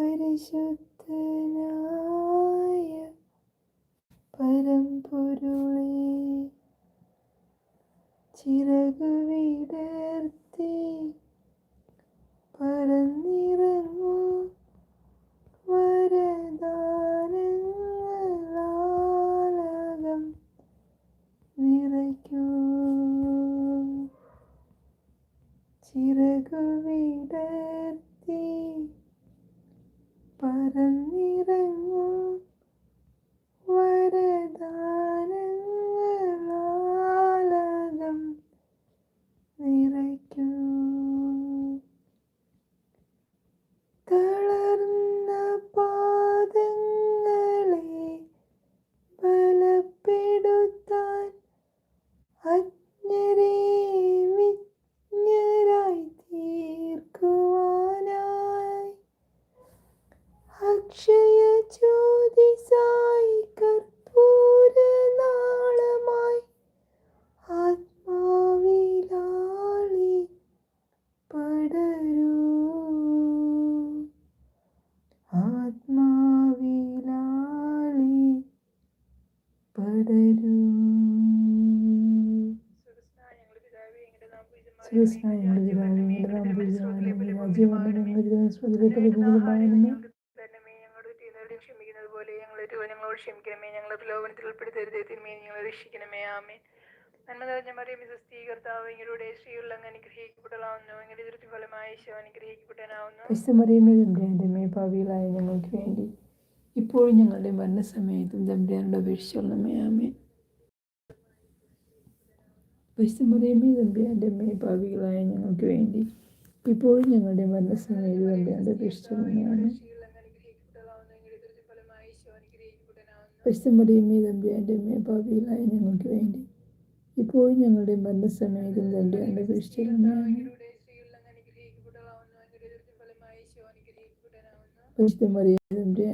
പരിശുദ്ധനായ പരമ്പൊരുളേ ചിറകു 等你。ചെയ്യുന്നവരോട് ക്ഷമിക്കുന്നത് പോലെ ഞങ്ങളുടെ രൂപ ഞങ്ങളോട് ക്ഷമിക്കണമേ. ഞങ്ങളെ പ്രലോഭനത്തിൽ ഉൾപ്പെടുത്തരുതേ ഞങ്ങളെ രക്ഷിക്കണമേ. ആമേ നന്മ നിറഞ്ഞ അങ്ങ് അനുഗ്രഹിക്കപ്പെടലാവുന്നു ഈശോ അനുഗ്രഹിക്കപ്പെടാനാവുന്നു ഞങ്ങൾക്ക് വേണ്ടി ഇപ്പോഴും ഞങ്ങളുടെ മരണസമയത്തും തമ്പുരാനോട് അപേക്ഷിച്ചോളമേ ആമേ പരിശുദ്ധമറിയമേ തമ്പിയാന്റെ അമ്മയെ ഭാവികളായ ഞങ്ങൾക്ക് വേണ്ടി. ഇപ്പോഴും ഞങ്ങളുടെ മരണസമയത്ത് ഈശോ അനുഗ്രഹിക്കപ്പെടാനാവുന്നു പരിശുദ്ധമറിയമേ തമ്പുരാന്റെ മേ പാവികളായ ഞങ്ങൾക്ക് വേണ്ടി. ഇപ്പോഴും ഞങ്ങളുടെ മരണസമയത്തും തമ്പിയാന്റെ അപേക്ഷിച്ചോളണമേ ആമേ ഇവരുടെ സ്ത്രീകളിൽ അങ്ങ് അനുഗ്രഹിക്കപ്പെടലാവുന്നു ഇങ്ങനെ ഇതിർത്തി ഫലമായി ഈശോ അനുഗ്രഹിക്കപ്പെടാനാവുന്നു പരിശുദ്ധ മറിയാന്റെ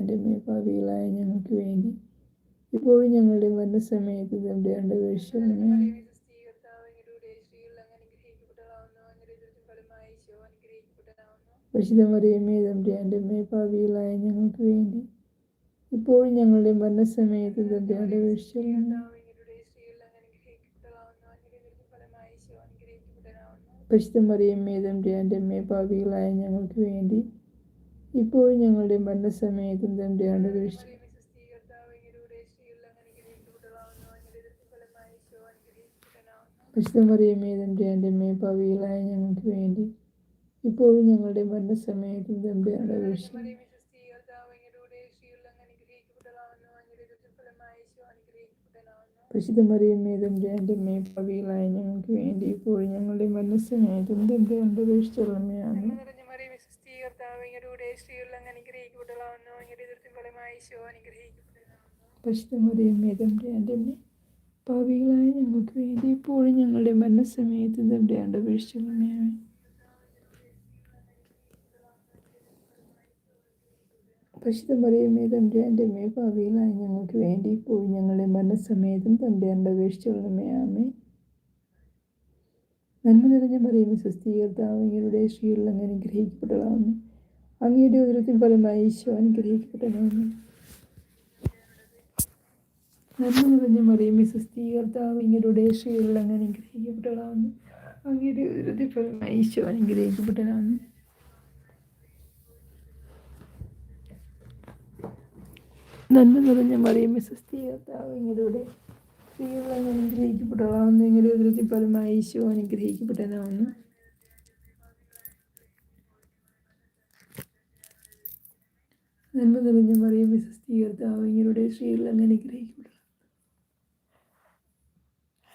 ഞങ്ങൾക്ക് വേണ്ടി. ഇപ്പോഴും ഞങ്ങളുടെ മരണസമയത്ത് തമ്പിയാന്റെ അപേക്ഷിച്ചോളണമേ ആമേ മറിയമേ സുസ്ഥീകർത്താവ് ഇങ്ങയുടെ സ്ത്രീകളിൽ അങ്ങ് അനുഗ്രഹിക്കപ്പെടലാവുന്നു ഇങ്ങനെ ഇതിർത്തി ഫലമായി ഈശോ അനുഗ്രഹിക്കപ്പെടാനാവുന്നു പരിശുദ്ധ മറിയമ്മേ തമ്പുരാന്റെ മേ പാവികളായ ഞങ്ങൾക്ക് വേണ്ടി. ഇപ്പോഴും ഞങ്ങളുടെ മരണസമയത്ത് തമ്പുരാന്റെ അപേക്ഷിച്ചോളണമേ പരിശുദ്ധമറിയമ്മേ തമ്പുരാന്റെ മേ പാവികളായ ഞങ്ങൾക്ക് വേണ്ടി. ഇപ്പോഴും ഞങ്ങളുടെ മരണസമയത്തും തമ്പുരാന്റെ അപേക്ഷിച്ചു പരിശുദ്ധമറിയമ്മേ തമ്പുരാന്റെ മേ പാവികളായ ഞങ്ങൾക്ക് വേണ്ടി. ഇപ്പോഴും ഞങ്ങളുടെ മരണസമയത്തും വിഷയം മറിയമേ സുസ്ഥീകർത്താവ് ഇങ്ങയുടെ സ്ത്രീകളിൽ അങ്ങ് അനുഗ്രഹിക്കപ്പെടലാവുന്നു ഇങ്ങനെ ഇതിർത്തി ഫലമായി ഈശോ അനുഗ്രഹിക്കപ്പെടാനാവുന്നു പരിശുദ്ധ മറിയമ്മേ തമ്പുരാന്റെ മേ പാവികളായ ഞങ്ങൾക്ക് വേണ്ടി ഇപ്പോഴും ഞങ്ങളുടെ മരണസമയത്തും തമ്പുരാന്റെ അപേക്ഷിച്ചുള്ളമേ ആമേ നിറഞ്ഞ മറിയമേ സുസ്ഥീകർത്താവ് ഇങ്ങയുടെ സ്ത്രീകളിൽ അങ്ങ് അനുഗ്രഹിക്കപ്പെടലാവുന്നു ഇങ്ങനെ ഇതിർത്തി ഫലമായി ഈശോ അനുഗ്രഹിക്കപ്പെടാനാവുന്നു പരിശുദ്ധ മറിയമ്മേ തമ്പുരാന്റെ മേ പാവികളായ ഞങ്ങൾക്ക് വേണ്ടി ഇപ്പോഴും ഞങ്ങളുടെ മരണസമയത്തും തമ്പുരാന്റെ അപേക്ഷിച്ചുള്ളമേ ആമേ പരിശുദ്ധ മറിയമ്മേ തമ്പുരാന്റെ മേ പാവികളായ ഞങ്ങൾക്ക് വേണ്ടി പോയി ഞങ്ങളെ മരണസമയത്തും തമ്പുരാന്റെ അപേക്ഷിച്ചുള്ളമേ ആമേ നന്മ നിറഞ്ഞ മറിയമേ സുസ്ഥീകർത്താവ് അങ്ങയുടെ ശ്രീകളിൽ അങ്ങനെ അനുഗ്രഹിക്കപ്പെട്ടതാവുന്നു അങ്ങയുടെ ഉദരത്തിൻ ഫലമായി ഈശോ അനുഗ്രഹിക്കപ്പെട്ടതാവുന്നു നന്മ നിറഞ്ഞ മറിയമേ സുസ്ഥീകർത്താവ് അങ്ങയുടെ ശ്രീകളിൽ അങ്ങനെ അനുഗ്രഹിക്കപ്പെട്ടതാവുന്നു അങ്ങയുടെ ഉദരത്തിൻ ഫലമായി ഈശോ അനുഗ്രഹിക്കപ്പെട്ടതാവുന്നു നന്മ നിറഞ്ഞ മറിയമേ സുസ്ഥീകർത്താവ് അങ്ങയുടെ സ്ത്രീകൾ അങ്ങ് അനുഗ്രഹിക്കപ്പെട്ടതാവുന്നു എങ്ങളുടെ ഉദരത്തിൽ ഫലമായി ഈശോ അനുഗ്രഹിക്കപ്പെട്ടതാവുന്നു നന്മ നിറഞ്ഞ മറിയമേ സുസ്ഥീകർത്താവ് അങ്ങയുടെ സ്ത്രീകൾ അങ്ങ് അനുഗ്രഹിക്കപ്പെട്ടതാവുന്നു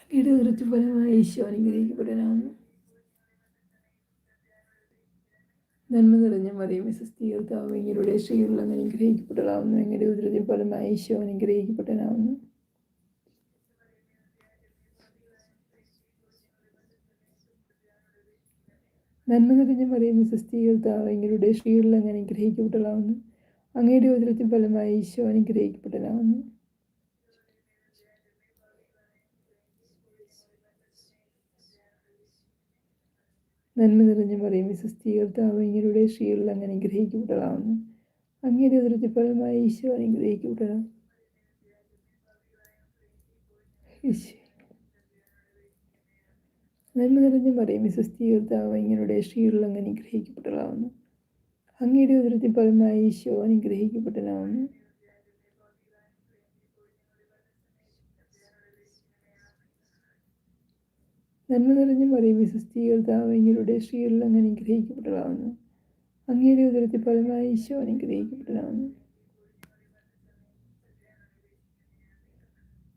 അങ്ങയുടെ ഉദരത്തിൽ ഫലമായി ഈശോ അനുഗ്രഹിക്കപ്പെട്ടതാവുന്നു നന്മ നിറഞ്ഞ മറിയും മിസസ് സ്ത്രീകൾ അങ്ങ് അനുഗ്രഹിക്കപ്പെട്ടതാവുന്നു എങ്ങനെ ഉദരത്തിൽ ഫലമായി ഈശോ അനുഗ്രഹിക്കപ്പെട്ടതാവുന്നു നന്മ നിറഞ്ഞ മറിയും മിസസ് സ്ത്രീകളിൽ അങ്ങ് അനുഗ്രഹിക്കപ്പെട്ടതാവുന്നു അങ്ങയുടെ ഉദരത്തിൻ ഫലമായി ഈശോ അനുഗ്രഹിക്കപ്പെട്ടതാവുന്നു നന്മ നിറഞ്ഞ മറിയമേ സുസ്ഥീകർത്താവ് അങ്ങയുടെ ശ്രീകളിൽ അങ്ങ് അനുഗ്രഹിക്കപ്പെട്ടതാവുന്നു. അങ്ങയുടെ ഉദരത്തിൽ ഈശോ അനുഗ്രഹിക്കപ്പെടണം നന്മ നിറഞ്ഞ മിസസ് സുസ്ഥീകർത്താവ് ഇങ്ങനെ ശ്രീയുള്ള അങ്ങ് അനുഗ്രഹിക്കപ്പെട്ടതാവുന്നു. അങ്ങയുടെ ഉദരത്തിൽ ഫലമായി ഈശോ അനുഗ്രഹിക്കപ്പെട്ടതാവുന്നു. നന്മ നിറഞ്ഞ ഇങ്ങനെ ശ്രീയുള്ള അങ്ങ് അനുഗ്രഹിക്കപ്പെട്ടതാവുന്നു അങ്ങയുടെ ഉദരത്തിൽ ഫലമായി ഈശോ അനുഗ്രഹിക്കപ്പെട്ടതാവുന്നു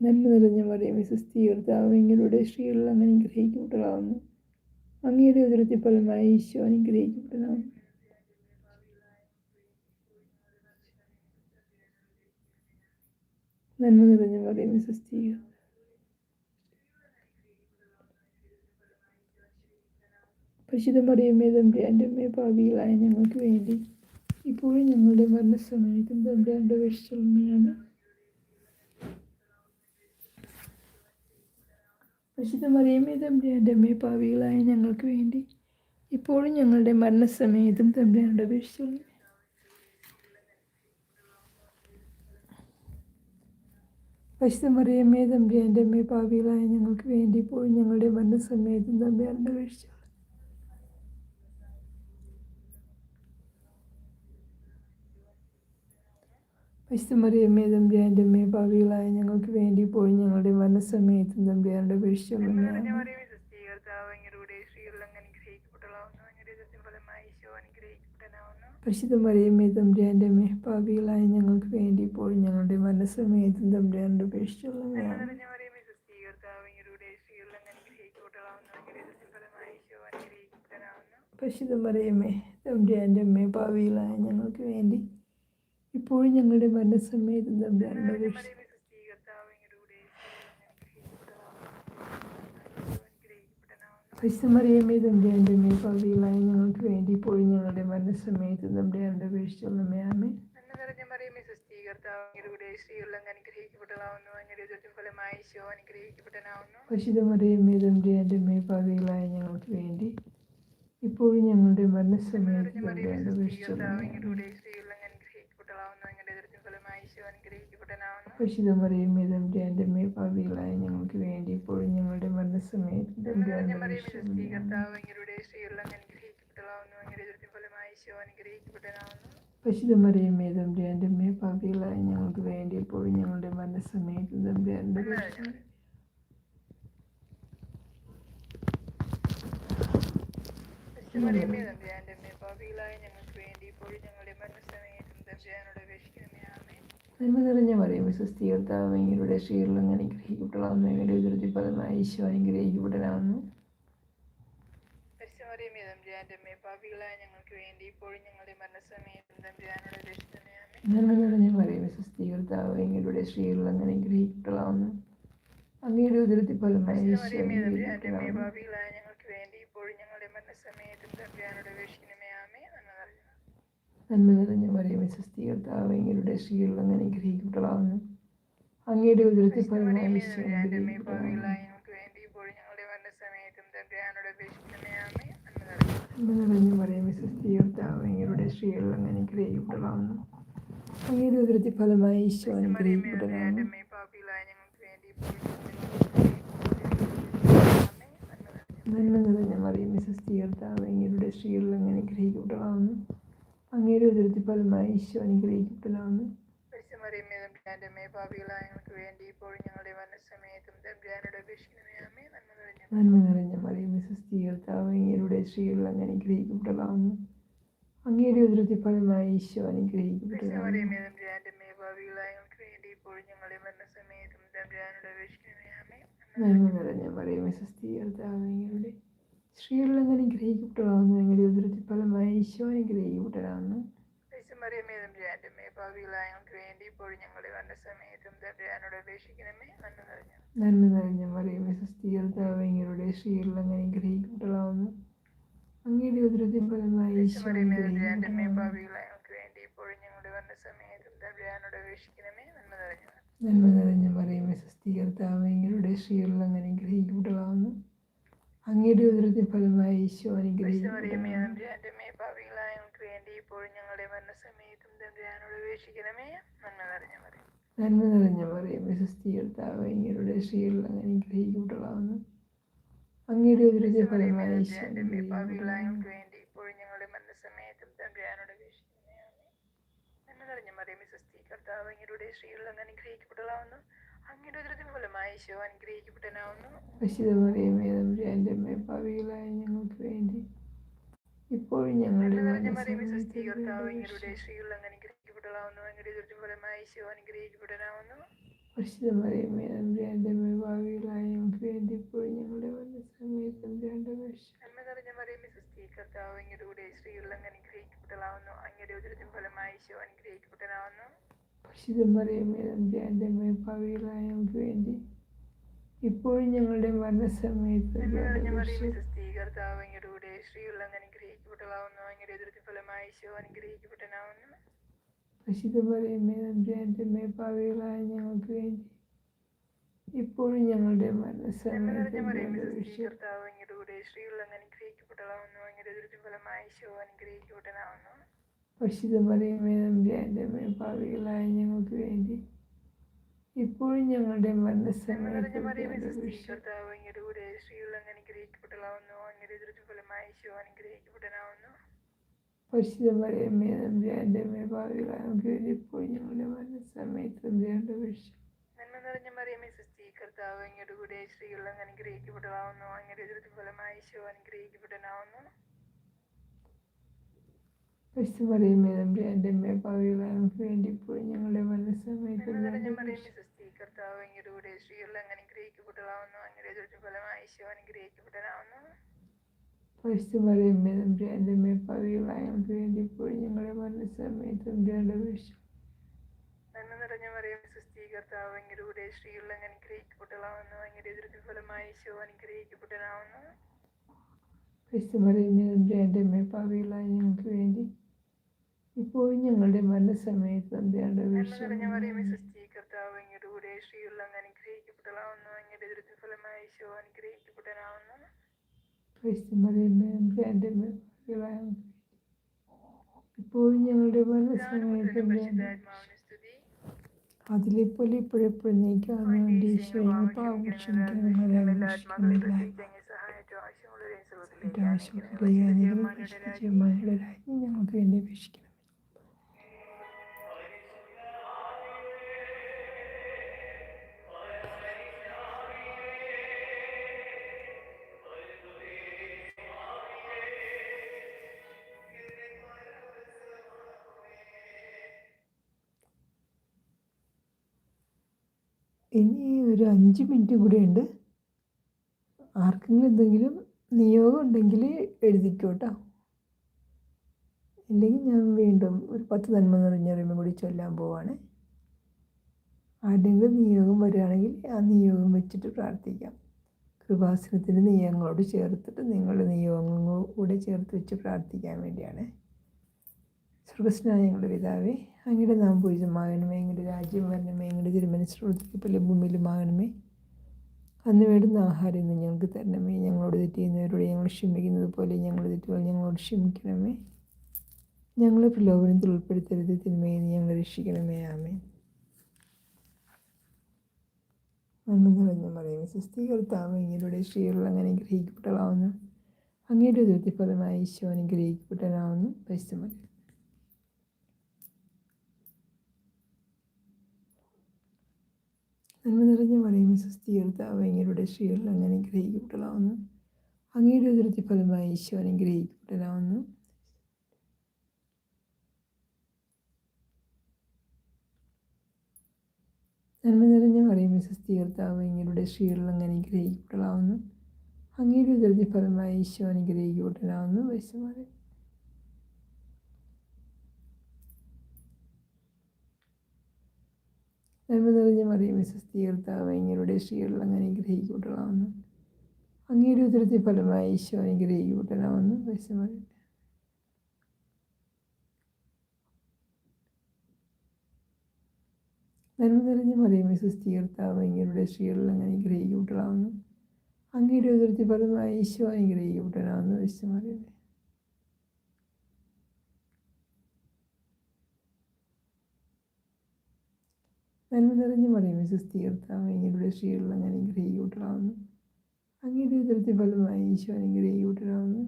നന്മ നിറഞ്ഞ സുസ്ഥീകർത്താവ് ഇങ്ങനെ ശ്രീയുള്ള അങ്ങ് അനുഗ്രഹിക്കപ്പെട്ടതാവുന്നു അങ്ങയുടെ ഉദരത്തിൽ ഫലമായി ഈശോ അനുഗ്രഹിക്കപ്പെട്ടതാവുന്നു നന്മ നിറഞ്ഞ മറിയമേ സുസ്ഥീകർ പരിശുദ്ധ മറിയമ്മേ തമ്പുരാന്റെ അമ്മേ ഭാവിയിലായ ഞങ്ങൾക്ക് വേണ്ടി. ഇപ്പോഴും ഞങ്ങളുടെ മരണസമയത്തും തമ്പുരാന്റെ വിഷമയാണ് പരിശുദ്ധ മറിയമ്മേ തമ്പുരാന്റെ അമ്മേ ഭാവിയിലായ ഞങ്ങൾക്ക് വേണ്ടി. ഇപ്പോഴും ഞങ്ങളുടെ മരണസമയത്തും തമ്പുരാന്റെ വിഷമ പരിശുദ്ധ മറിയമ്മേ തമ്പുരാന്റെ അമ്മയെ പാവികളായ ഞങ്ങൾക്ക് വേണ്ടി. ഇപ്പോഴും ഞങ്ങളുടെ മരണസമയത്തും തമ്പുരാന്റെ വിഷമ വിശുമറിയമ്മേ തമ്പ്രാന്റെ അമ്മേ ഭാവികളായ ഞങ്ങൾക്ക് വേണ്ടി പോയി ഞങ്ങളുടെ മരണസമയത്തും തമ്പ്രാന്റെ നിറഞ്ഞ വിഷയമാണ് മറിയമേ സുസ്ഥീകർത്താവ് അങ്ങയുടെ ശ്രീയുള്ള അങ്ങ് അനുഗ്രഹിക്കപ്പെട്ടതാവുന്നു അങ്ങയുടെ ഉദരത്തിൽ ഫലമായി ഈശോ അനുഗ്രഹിക്കപ്പെട്ടതാവുന്നു പരിശുദ്ധ മറിയമ്മേ തമ്പ്രാന്റെ അമ്മേ ഭാവികളായ ഞങ്ങൾക്ക് വേണ്ടി പോയി ഞങ്ങളുടെ മരണസമയത്തും തമ്പ്രാന്റെ വിഷയമാണ് നിറഞ്ഞ മറിയമേ സുസ്ഥീകർത്താവ് അങ്ങയുടെ ശ്രീയുള്ള അങ്ങ് അനുഗ്രഹിക്കപ്പെട്ടതാവുന്നു അങ്ങയുടെ ഉദരത്തിൽ ഫലമായി ഈശോ അനുഗ്രഹിക്കപ്പെട്ടതാവുന്നു പരിശുദ്ധ മറിയമ്മേ തമ്പ്രാന്റെ അമ്മേ ഭാവികളായ ഞങ്ങൾക്ക് വേണ്ടി ഇപ്പോഴും ഞങ്ങളുടെ മരണസമയത്തും തമ്പ്രാന്റെ വിഷയം മറിയമേ സുസ്ഥീകർത്താവ് അങ്ങയുടെ അനുഗ്രഹിക്കപ്പെട്ടതാവുന്നു പരിശുദ്ധ മറിയമ്മേ തമ്പ്രാന്റെ അമ്മേ ഭാവികളായ ഞങ്ങൾക്ക് വേണ്ടി ഇപ്പോഴും ഞങ്ങളുടെ മനസ്സമേത്ത് നമ്മുടെ വിഷയമാണ് ആമേ നന്മ നിറഞ്ഞ മറിയമേ ശ്രീയുള്ള അങ്ങ് അനുഗ്രഹിക്കപ്പെട്ടതാവുന്നു. അങ്ങയുടെ ഉദരത്തിൽ ഫലമായി ഈശോ അനുഗ്രഹിക്കപ്പെട്ടതാവുന്നു പരിശുദ്ധ മറിയമ്മേ തമ്പുരാന്റെ അമ്മേ പാവികളായ ഞങ്ങൾക്ക് വേണ്ടി ഇപ്പോഴും ഞങ്ങളുടെ മരണസമയത്ത് തമ്പുരാന്റെ സുസ്ഥീകർത്താവ് വിഷയമാണ് അങ്ങയുടെ ശ്രീയുള്ള അങ്ങ് അനുഗ്രഹിക്കപ്പെട്ടതാവുന്നു അങ്ങയുടെ ഉദരത്തിൽ പരിശുദ്ധ മറിയമ്മേ തമ്പുരാന്റെ അമ്മേ പാവികളായ ഞങ്ങൾക്ക് വേണ്ടി ഇപ്പോഴും ഞങ്ങളുടെ മരണസമയത്ത് തമ്പുരാന്റെ പരിശുദ്ധ മറിയമ്മേ തമ്പുരാന്റെ അമ്മേ പാവികളായ ഞങ്ങൾക്ക് വേണ്ടി ഇപ്പോഴും ഞങ്ങളുടെ മരണസമയത്ത് തമ്പുരാന്റെ വിഷയമാണ് മറിയമേ തമ്പുരാന്റെ അമ്മേ പാപികളായ ഞങ്ങൾക്ക് വേണ്ടി ഇപ്പോഴും ഞങ്ങളുടെ മരണസമയത്തും തമ്പുരാനോട് അപേക്ഷിക്കണമേ ആമേൻ. നന്മ നിറഞ്ഞ എങ്ങളുടെ ശ്രീകളിൽ അനുഗ്രഹിക്കപ്പെടാവുന്നു എങ്ങളുടെ ഉദരത്തിൽ പദമായി ഈശോ ആമേൻ നന്മ നിറഞ്ഞ സുസ്ഥീകർത്താവ് എങ്ങളുടെ ശ്രീകളിൽ അനുഗ്രഹിക്കപ്പെടാവുന്നു അങ്ങയുടെ ഉദരത്തിൽ ഫലമായി ഈശോ പാപികളായ ഞങ്ങൾക്ക് വേണ്ടി ഇപ്പോഴും ഞങ്ങളുടെ മരണസമയത്തും തമ്പുരാനോട് അപേക്ഷിക്കണമേ ആമേ എന്ന് പറഞ്ഞു നന്മ നിറഞ്ഞ മറിയമേ സുസ്ഥീകർത്താവ് എങ്ങളുടെ ശ്രീകളിൽ അനുഗ്രഹിക്കപ്പെടാവുന്നു അങ്ങയുടെ ഉദരത്തിൽ നിറഞ്ഞ. മറിയമേ സുസ്ഥീകർത്താവ് എങ്ങളുടെ ശ്രീകളിൽ അനുഗ്രഹിക്കപ്പെടാവുന്നു അങ്ങയുടെ ഉദരത്തിൽ ഫലമായി ഈശോ അനുഗ്രഹിക്കപ്പെടാവുന്നു നന്മ നിറഞ്ഞ. മറിയമേ സുസ്ഥീകർത്താവ് അങ്ങയുടെ സ്ത്രീകളിൽ അങ്ങനെ അനുഗ്രഹിക്കപ്പെടാവുന്നു അങ്ങയുടെ ഉദരത്തിൽ ഫലമായി ഈശോ അനുഗ്രഹിക്കപ്പെടാവുന്നു നന്മ നിറഞ്ഞ മറിയമേ. അങ്ങനെ അനുഗ്രഹിക്കപ്പെടാവുന്നു അങ്ങയുടെ ഫലമായി ഈശോ ആമേ നന്മ നിറഞ്ഞ മറിയമേ സുസ്ഥീകർത്താവ് അങ്ങയുടെ സ്ത്രീകളിൽ അങ്ങനെ അനുഗ്രഹിക്കപ്പെടാവുന്നു അങ്ങയുടെ ഉദരത്തിൽ ഫലമായി ഈശോ ഞങ്ങളുടെ നന്മ നിറഞ്ഞ. മറിയമേ അങ്ങയുടെ ഉദരത്തിൽ ഫലമായി ഈശോ ഞങ്ങളുടെ നന്മ നിറഞ്ഞ. മറിയമേ അനുഗ്രഹിക്കപ്പെടാവുന്നു അങ്ങയുടെ ഉദരത്തിൽ ഫലമായി ഈശോ നന്മ നിറഞ്ഞ പറയും വിശ്വസ്തീകർത്താവ് നിറഞ്ഞ മറിയമേ. അങ്ങനെ കർത്താവ് അങ്ങയുടെ ഉദരത്തിൽ ഫലമായി ഈശോ. നന്മ നിറഞ്ഞ മറിയമേ. വിശ്വസ്തീകർത്താവ് കർത്താവ് അങ്ങയുടെ അങ്ങനെ അങ്ങ് അനുഗ്രഹിക്കപ്പെട്ടതാവുന്നു അങ്ങയുടെ ഉദരത്തിൻ ഫലമായി ഈശോ അനുഗ്രഹിക്കപ്പെട്ടനാവുന്നു പരിശുദ്ധ മറിയമേ അമ്മേ പാപികളായ ഞങ്ങൾക്ക് വേണ്ടി ഇപ്പോഴും ഞങ്ങളുടെ നിറഞ്ഞ മറിയമേ മരണസമയത്തും കർത്താവ് അങ്ങയുടെ സ്ത്രീകളിൽ അങ്ങ് അനുഗ്രഹിക്കപ്പെട്ടതാവുന്നു അങ്ങയുടെ ഉദരത്തിൻ ഫലമായി ഈശോ മറിയമേ അമ്മേ ഞങ്ങൾക്ക് വേണ്ടി ഇപ്പോഴും ഞങ്ങളുടെ മരണസമയത്തും രണ്ട് വർഷം നന്മ നിറഞ്ഞ മറിയമേ സുസ്ഥി കർത്താവ് അങ്ങയുടെ കൂടെ സ്ത്രീകളിൽ അങ്ങ് അനുഗ്രഹിക്കപ്പെട്ടതാവുന്നു അങ്ങയുടെ ഉദരത്തിൻ ഫലമായി ഈശോ പരിശുദ്ധ മറിയമേ തമ്പുരാന്റെ മേ പാപികളായ ഞങ്ങൾക്ക് വേണ്ടി ഇപ്പോഴും ഞങ്ങളുടെ മരണസമയത്ത് നന്മ രണ്ട് നിറഞ്ഞ മേ വർഷം സുസ്ഥി കർത്താവ് അങ്ങയുടെ കൂടെ സ്ത്രീകളിൽ അങ്ങ് അനുഗ്രഹിക്കപ്പെട്ടതാവുന്നു അങ്ങയുടെ ഉദരത്തിൻ ഫലമായി അനുഗ്രഹിക്കപ്പെട്ടനാവുന്നു പരിശുദ്ധ മറിയമേ തമ്പുരാന്റെ അമ്മേ ഞങ്ങൾക്ക് വേണ്ടി ഇപ്പോഴും ഞങ്ങളുടെ മരണസമയത്ത് അങ്ങ് അനുഗ്രഹിക്കപ്പെട്ടതാവുന്നു അങ്ങയുടെ ഉദരത്തിൻ ഫലമായി ഈശോ അനുഗ്രഹിക്കപ്പെട്ടനാവുന്നു പരിശുദ്ധ മറിയമേ തമ്പുരാന്റെ അമ്മേ പാപികളായ ഞങ്ങൾക്ക് വേണ്ടി. ഇപ്പോഴും ഞങ്ങളുടെ മരണസമയത്തും പരിശുദ്ധ മറിയമ്മേ ഞങ്ങൾക്ക് വേണ്ടി ഇപ്പോഴും ഞങ്ങളുടെ മരണസമയത്തും രണ്ട് വർഷം നന്മ നിറഞ്ഞ കർത്താവ് അങ്ങയുടെ കൂടെ സ്ത്രീകളിൽ അങ്ങ് അങ്ങയുടെ ഉദരത്തിൻ ഫലമായി ഈശോ അനുഗ്രഹിക്കപ്പെട്ടനാവുന്നു പരിശുദ്ധ നമ്മുടെ എന്റെ അമ്മയെ ഞങ്ങൾക്ക് വേണ്ടി പോയി ഞങ്ങളുടെ മനസ്സമയത്ത് കർത്താവ് അങ്ങയുടെ കൂടെ സ്ത്രീകളിൽ അങ്ങ് അനുഗ്രഹിക്കപ്പെട്ടതാവുന്നു അങ്ങയുടെ ഉദരത്തിൻ ഫലമായി ഈശോ അനുഗ്രഹിക്കപ്പെട്ടനാവുന്നു പരിശുദ്ധ മറിയമ്മേ തമ്പുരാന്റെ അമ്മേ പാപികളായ ഞങ്ങൾക്ക് വേണ്ടി ഇപ്പോഴും ഞങ്ങളുടെ മനസ്സമയത്ത് രണ്ട് വർഷം നന്മ നിറഞ്ഞ മറിയമേ സുസ്ഥി കർത്താവ് അങ്ങയുടെ കൂടെ സ്ത്രീകളിൽ അങ്ങ് അനുഗ്രഹിക്കപ്പെട്ടതാവുന്നു അങ്ങയുടെ ഉദരത്തിൻ ഫലമായി ഈശോ അനുഗ്രഹിക്കപ്പെട്ടനാവുന്നു പരിശുദ്ധ മറിയമ്മേ എന്റെ അമ്മയെ ഞങ്ങൾക്ക് വേണ്ടി ഇപ്പോഴും ഞങ്ങളുടെ മനസ്സമയത്ത് വേണ്ടി ഇപ്പോഴും ഞങ്ങളുടെ മനസ്സമയത്ത് സ്തുതി. അതിലെപ്പോലെ ഇപ്പോഴെപ്പോഴും നീക്കാൻ വേണ്ടി ഈശോ ഞങ്ങൾ പാവം എന്റെ ആവശ്യമുള്ള ഞങ്ങൾക്ക് വേണ്ടി അപേക്ഷിക്കണം ഇനി ഒരു അഞ്ച് മിനിറ്റ് കൂടെ ഉണ്ട്. ആർക്കെങ്കിലും എന്തെങ്കിലും നിയോഗം ഉണ്ടെങ്കിൽ എഴുതിക്കോ കേട്ടോ ഇല്ലെങ്കിൽ ഞാൻ വീണ്ടും ഒരു പത്ത് നന്മ നിറഞ്ഞ അറിയുമ്പോൾ കൂടി ചൊല്ലാൻ പോവാണ്. ആരുടെങ്കിലും നിയോഗം വരികയാണെങ്കിൽ ആ നിയോഗം വെച്ചിട്ട് പ്രാർത്ഥിക്കാം. കൃപാസനത്തിന്റെ നിയോഗങ്ങളോട് ചേർത്തിട്ട് നിങ്ങളുടെ നിയോഗങ്ങൾ ചേർത്ത് വെച്ച് പ്രാർത്ഥിക്കാൻ വേണ്ടിയാണ്. സ്വർഗസ്നായ ഞങ്ങളുടെ പിതാവേ അങ്ങയുടെ നാം പൂജിതമാകണമേ അങ്ങയുടെ രാജ്യം വരണമേ അങ്ങയുടെ തിരുമനസ്രോധത്തിൽ പോലെ ഭൂമിയിലുമാകണമേ അന്ന് വേണ്ടുന്ന ആഹാരം ഇന്ന് ഞങ്ങൾക്ക് തരണമേ. ഞങ്ങളോട് തെറ്റ് ചെയ്യുന്നവരോട് ഞങ്ങൾ ക്ഷമിക്കുന്നത് പോലെ ഞങ്ങളുടെ തെറ്റുകൾ ഞങ്ങളോട് ക്ഷമിക്കണമേ. ഞങ്ങളെ പ്രലോഭനത്തിൽ ഉൾപ്പെടുത്തരുത് തിന്മയിൽ ഞങ്ങളെ രക്ഷിക്കണമേ. ആമേ നന്മ നിറഞ്ഞ മറിയമേ. സുസ്ഥീകർത്താവ് ഇങ്ങനെ സ്ത്രീകൾ അങ്ങനെ ഗ്രഹിക്കപ്പെട്ടതാവുന്നു അങ്ങയുടെ ദുരിതഫലമായി ഫലമായി ഈശോ അനുഗ്രഹിക്കപ്പെട്ടനാവുന്നു പരിസ്ഥമതി നന്മ നിറഞ്ഞ മറിയമേ സുസ്ഥീകർത്താവ് അങ്ങയുടെ സ്ത്രീകൾ അങ്ങനെ അനുഗ്രഹിക്കപ്പെട്ടതാവുന്നു അങ്ങയുടെ ഉദരത്തിൽ ഫലമായി ഈശോ അനുഗ്രഹിക്കപ്പെട്ടവനാവുന്നു നന്മ നിറഞ്ഞ മറിയമേ സുസ്ഥീകർത്താവ് അങ്ങയുടെ സ്ത്രീകൾ അങ്ങനെ അനുഗ്രഹിക്കപ്പെട്ടതാവുന്നു അങ്ങയുടെ ഉദരത്തിൽ ഫലമായി ഈശോ അനുഗ്രഹിക്കപ്പെട്ടവനാവുന്നു വയസ്സുമാരെ നന്മ നിറഞ്ഞ മറിയമേ സുസ്ഥീകർത്താവ് അങ്ങയുടെ സ്ത്രീകൾ അങ്ങനെ അനുഗ്രഹിക്കപ്പെട്ടതാവുന്നു അങ്ങയുടെ ഉദരത്തിൽ ഫലമായി ഈശോ അനുഗ്രഹിക്കപ്പെട്ടവനാവുന്നു വയസ്സുമാരെ നന്മ നിറഞ്ഞ മറിയമേ സുസ്ഥീകർത്താവ് അങ്ങയുടെ സ്ത്രീകൾ അങ്ങനെ അനുഗ്രഹിക്കപ്പെട്ടതാവുന്നു അങ്ങയുടെ ഉദരത്തിൽ ഫലമായി ഈശോ അനുഗ്രഹിക്കപ്പെട്ടവനാവുന്നു വയസ്സുമാരെ നന്മ നിറഞ്ഞു പറയും വിശ്വസ് കർത്താവ് അങ്ങയുടെ സ്ത്രീകളിൽ അങ്ങനെ അനുഗ്രഹിക്കപ്പെട്ടതാവുന്നു അങ്ങയുടെ ഉദരത്തിൽ ഫലമായി ഈശോ അനുഗ്രഹിക്കപ്പെട്ടതാവുന്നു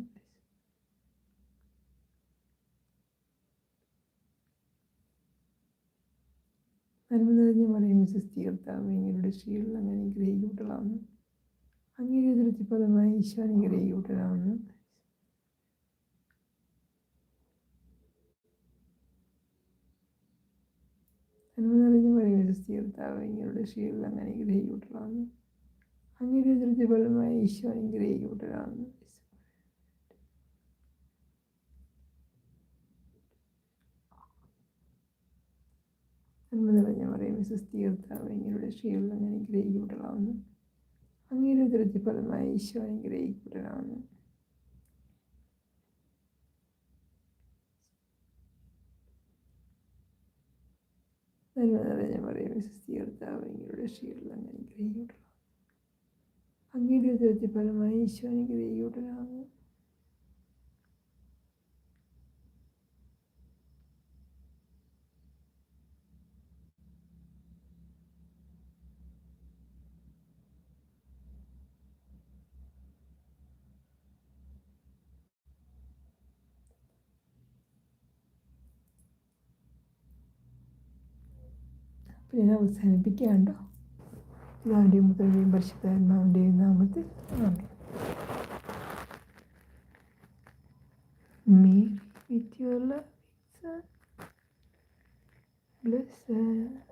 നന്മ നിറഞ്ഞ പറയും വിശ്വസ് കർത്താവ് അങ്ങയുടെ സ്ത്രീകളിൽ അങ്ങനെ അനുഗ്രഹിക്കപ്പെട്ടതാവുന്നു അങ്ങയുടെ ഉദരത്തിൽ ഫലമായി ഈശോ നന്മ നിറഞ്ഞ മറിയമേ സുസ്ഥി കർത്താവ് നിങ്ങളുടെ ശീലം അങ്ങനെ അനുഗ്രഹിക്കപ്പെട്ടതാവുന്നു അങ്ങയുടെ ഉദരത്തിൽ ഫലമായി ഈശോ അനുഗ്രഹിക്കപ്പെട്ടതാവുന്നു നന്മ നിറഞ്ഞ മറിയമേ സുസ്ഥി കർത്താവ് അങ്ങയുടെ സ്ത്രീകളിൽ അങ്ങനെ അനുഗ്രഹിക്കപ്പെട്ടതാവുന്നു അങ്ങയുടെ ഉദരത്തിൽ ഫലമായി ഈശോ അനുഗ്രഹിക്കപ്പെട്ടതാവുന്നു സുസ്ഥി കർത്താവ് അങ്ങയുടെ സ്ത്രീകളിൽ അങ്ങനെ അനുഗ്രഹിക്കപ്പെട്ടതാവുന്നു അങ്ങയുടെ ഉദരത്തിൽ ഫലമായി ഈശോ അനുഗ്രഹിക്കപ്പെട്ടതാവുന്നു അപ്പം ഞാൻ അവസാനിപ്പിക്കുകയാണ്ടോ പിതാവിന്റെയും പുത്രന്റെയും പരിശുദ്ധാത്മാവിന്റെയും നാമത്തിൽ ആമേൻ. Mary with your son, blessed